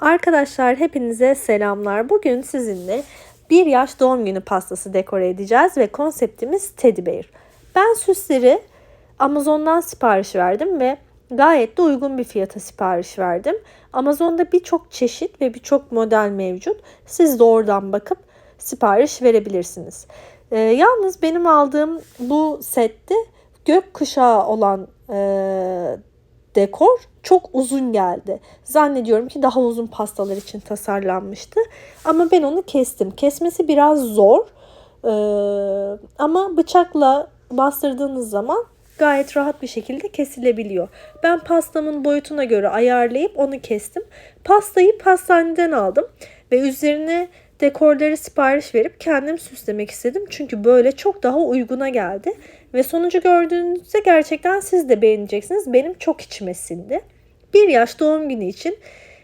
Arkadaşlar hepinize selamlar. Bugün sizinle bir yaş doğum günü pastası dekore edeceğiz ve konseptimiz Teddy Bear. Ben süsleri Amazon'dan sipariş verdim ve gayet de uygun bir fiyata sipariş verdim. Amazon'da birçok çeşit ve birçok model mevcut. Siz de oradan bakıp sipariş verebilirsiniz. Ee, yalnız benim aldığım bu sette gökkuşağı olan e, dekor çok uzun geldi. Zannediyorum ki daha uzun pastalar için tasarlanmıştı. Ama ben onu kestim. Kesmesi biraz zor. Ee, ama bıçakla bastırdığınız zaman gayet rahat bir şekilde kesilebiliyor. Ben pastamın boyutuna göre ayarlayıp onu kestim. Pastayı pastaneden aldım ve üzerine dekorları sipariş verip kendim süslemek istedim. Çünkü böyle çok daha uyguna geldi. Ve sonucu gördüğünüzde gerçekten siz de beğeneceksiniz. Benim çok içime sindi. Bir yaş doğum günü için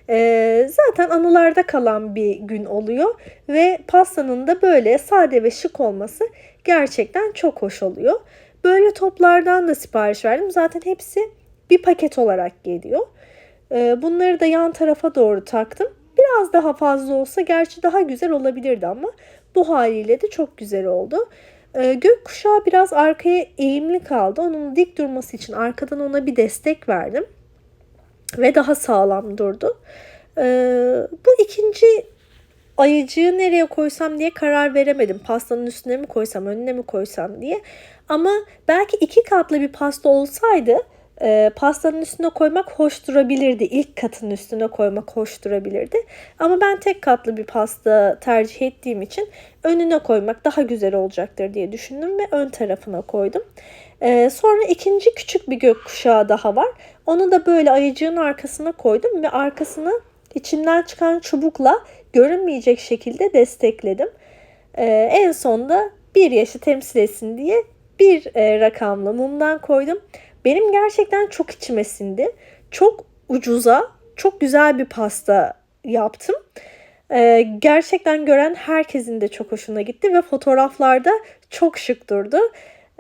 e, zaten anılarda kalan bir gün oluyor. Ve pastanın da böyle sade ve şık olması gerçekten çok hoş oluyor. Böyle toplardan da sipariş verdim. Zaten hepsi bir paket olarak geliyor. E, bunları da yan tarafa doğru taktım. Biraz daha fazla olsa gerçi daha güzel olabilirdi ama bu haliyle de çok güzel oldu. Ee, gökkuşağı biraz arkaya eğimli kaldı. Onun dik durması için arkadan ona bir destek verdim. Ve daha sağlam durdu. Ee, bu ikinci ayıcığı nereye koysam diye karar veremedim. Pastanın üstüne mi koysam, önüne mi koysam diye. Ama belki iki katlı bir pasta olsaydı e, pastanın üstüne koymak hoş durabilirdi. İlk katın üstüne koymak hoş durabilirdi. Ama ben tek katlı bir pasta tercih ettiğim için önüne koymak daha güzel olacaktır diye düşündüm ve ön tarafına koydum. E, sonra ikinci küçük bir gökkuşağı daha var. Onu da böyle ayıcığın arkasına koydum ve arkasını içinden çıkan çubukla görünmeyecek şekilde destekledim. E, en sonda bir yaşı temsil etsin diye bir e, rakamlı mumdan koydum. Benim gerçekten çok içime sindi. Çok ucuza, çok güzel bir pasta yaptım. Ee, gerçekten gören herkesin de çok hoşuna gitti ve fotoğraflarda çok şık durdu.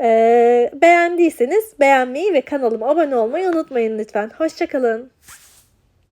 Ee, beğendiyseniz beğenmeyi ve kanalıma abone olmayı unutmayın lütfen. Hoşçakalın.